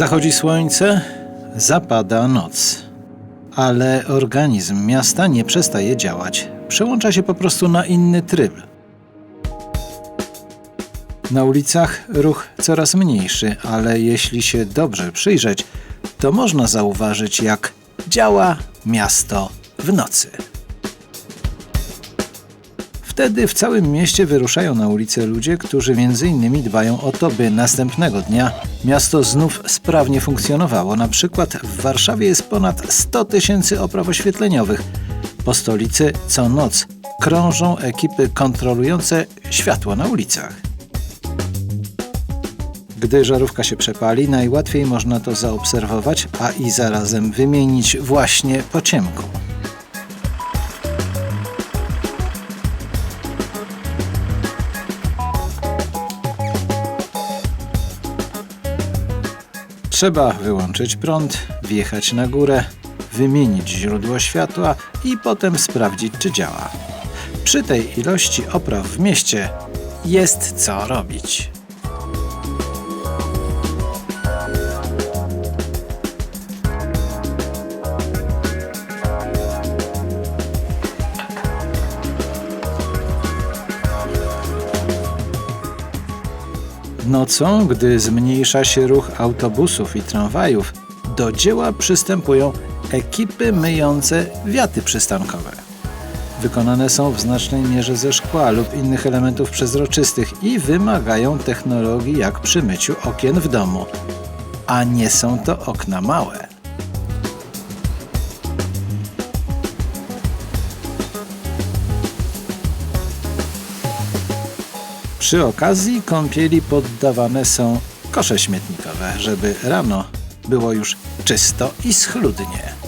Zachodzi słońce, zapada noc. Ale organizm miasta nie przestaje działać. Przełącza się po prostu na inny tryb. Na ulicach ruch coraz mniejszy, ale jeśli się dobrze przyjrzeć, to można zauważyć, jak działa miasto w nocy. Wtedy w całym mieście wyruszają na ulicę ludzie, którzy między innymi dbają o to, by następnego dnia miasto znów sprawnie funkcjonowało. Na przykład w Warszawie jest ponad 100 tysięcy opraw oświetleniowych. Po stolicy co noc krążą ekipy kontrolujące światło na ulicach. Gdy żarówka się przepali, najłatwiej można to zaobserwować, a i zarazem wymienić właśnie po ciemku. Trzeba wyłączyć prąd, wjechać na górę, wymienić źródło światła i potem sprawdzić, czy działa. Przy tej ilości opraw w mieście jest co robić. Nocą, gdy zmniejsza się ruch autobusów i tramwajów, do dzieła przystępują ekipy myjące wiaty przystankowe. Wykonane są w znacznej mierze ze szkła lub innych elementów przezroczystych i wymagają technologii jak przy myciu okien w domu. A nie są to okna małe. Przy okazji kąpieli poddawane są kosze śmietnikowe, żeby rano było już czysto i schludnie.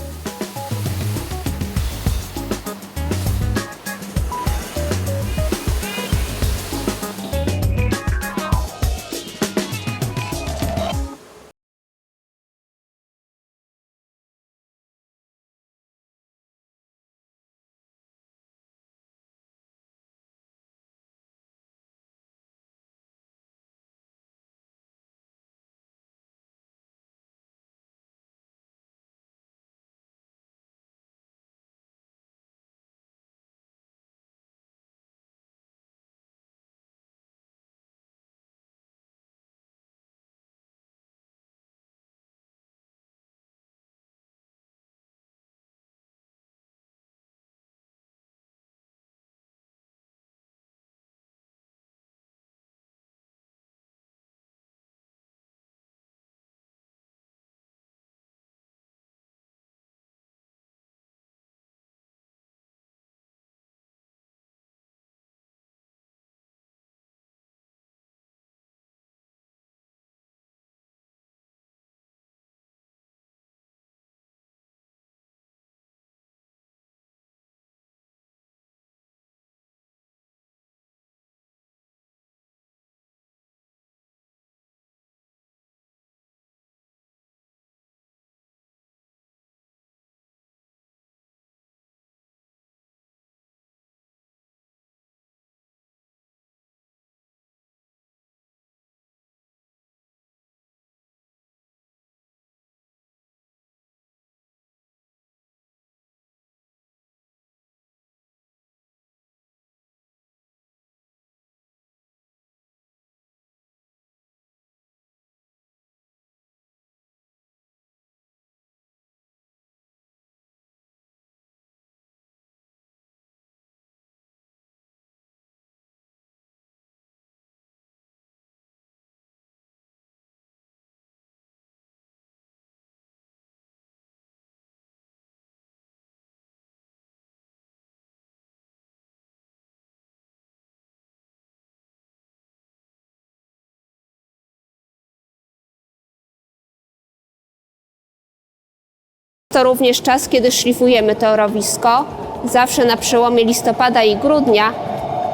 To również czas, kiedy szlifujemy torowisko. Zawsze na przełomie listopada i grudnia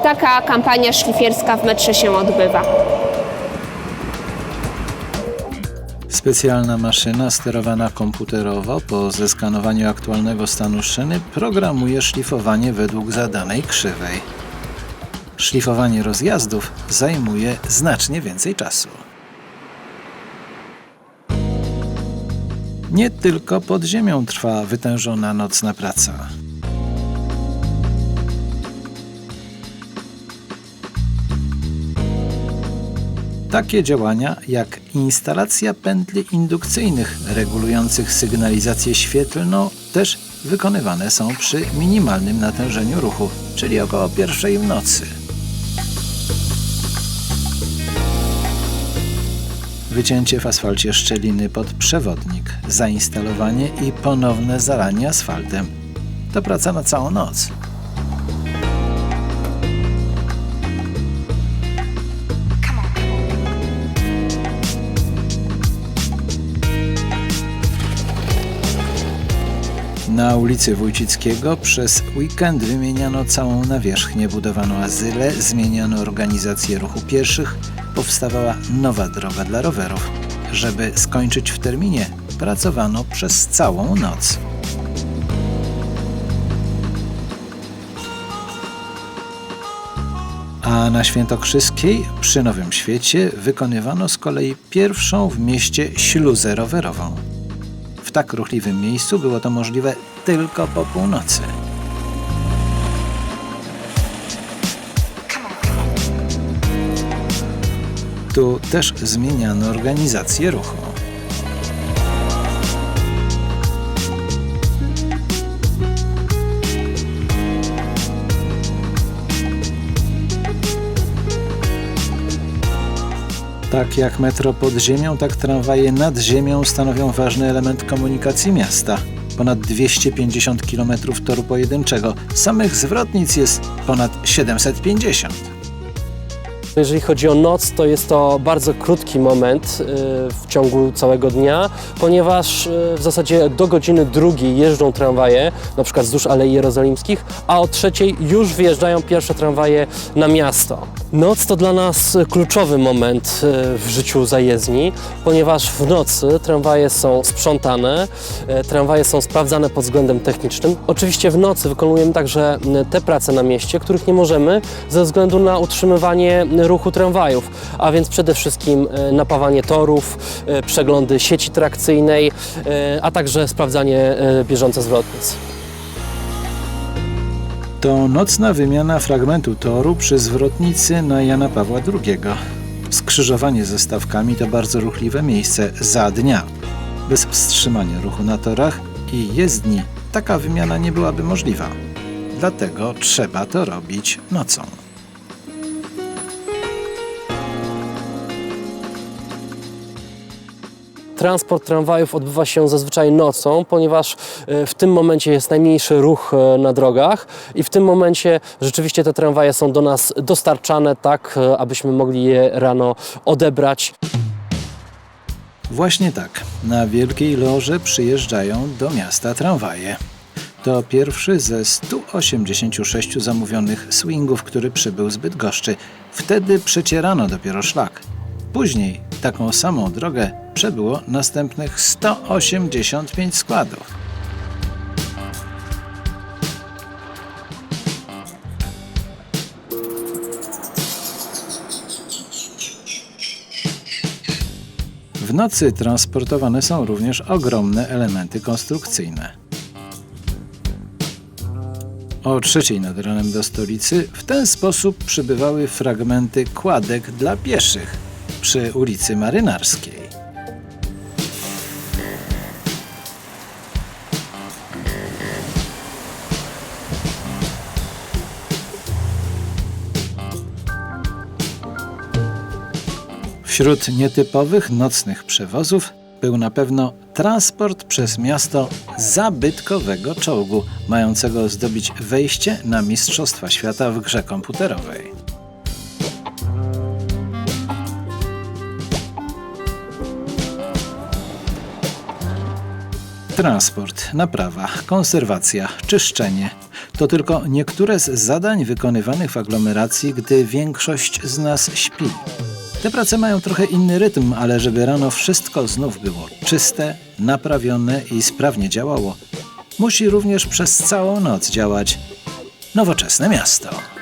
taka kampania szlifierska w metrze się odbywa. Specjalna maszyna sterowana komputerowo po zeskanowaniu aktualnego stanu szyny programuje szlifowanie według zadanej krzywej. Szlifowanie rozjazdów zajmuje znacznie więcej czasu. Nie tylko pod ziemią trwa wytężona nocna praca. Takie działania jak instalacja pętli indukcyjnych regulujących sygnalizację świetlną też wykonywane są przy minimalnym natężeniu ruchu, czyli około pierwszej w nocy. Wycięcie w asfalcie szczeliny pod przewodnik, zainstalowanie i ponowne zalanie asfaltem. To praca na całą noc. Na ulicy Wójcickiego przez weekend wymieniano całą nawierzchnię, budowano azyle, zmieniano organizację ruchu pieszych, powstawała nowa droga dla rowerów. Żeby skończyć w terminie, pracowano przez całą noc. A na Świętokrzyskiej przy Nowym Świecie wykonywano z kolei pierwszą w mieście śluzę rowerową. W tak ruchliwym miejscu było to możliwe tylko po północy. Tu też zmieniano organizację ruchu. Tak jak metro pod ziemią, tak tramwaje nad ziemią stanowią ważny element komunikacji miasta. Ponad 250 km toru pojedynczego. Samych zwrotnic jest ponad 750. Jeżeli chodzi o noc, to jest to bardzo krótki moment y, w ciągu całego dnia, ponieważ y, w zasadzie do godziny drugiej jeżdżą tramwaje, na przykład wzdłuż Alei Jerozolimskich, a o trzeciej już wyjeżdżają pierwsze tramwaje na miasto. Noc to dla nas kluczowy moment y, w życiu zajezdni, ponieważ w nocy tramwaje są sprzątane, tramwaje są sprawdzane pod względem technicznym. Oczywiście w nocy wykonujemy także te prace na mieście, których nie możemy ze względu na utrzymywanie ruchu tramwajów, a więc przede wszystkim e, napawanie torów, e, przeglądy sieci trakcyjnej, e, a także sprawdzanie bieżące zwrotnic. To nocna wymiana fragmentu toru przy zwrotnicy na Jana Pawła II. Skrzyżowanie ze stawkami to bardzo ruchliwe miejsce za dnia. Bez wstrzymania ruchu na torach i jezdni taka wymiana nie byłaby możliwa. Dlatego trzeba to robić nocą. Transport tramwajów odbywa się zazwyczaj nocą, ponieważ e, w tym momencie jest najmniejszy ruch e, na drogach i w tym momencie rzeczywiście te tramwaje są do nas dostarczane tak, e, abyśmy mogli je rano odebrać. Właśnie tak, na Wielkiej Loże przyjeżdżają do miasta tramwaje. To pierwszy ze 186 zamówionych swingów, który przybył z Bydgoszczy. Wtedy przecierano dopiero szlak. Później taką samą drogę przebyło następnych 185 składów. W nocy transportowane są również ogromne elementy konstrukcyjne. O trzeciej nad ranem do stolicy w ten sposób przybywały fragmenty kładek dla pieszych przy ulicy Marynarskiej. Wśród nietypowych nocnych przewozów był na pewno transport przez miasto zabytkowego czołgu, mającego zdobić wejście na Mistrzostwa Świata w grze komputerowej. Transport, naprawa, konserwacja, czyszczenie to tylko niektóre z zadań wykonywanych w aglomeracji, gdy większość z nas śpi. Te prace mają trochę inny rytm, ale żeby rano wszystko znów było czyste, naprawione i sprawnie działało, musi również przez całą noc działać nowoczesne miasto.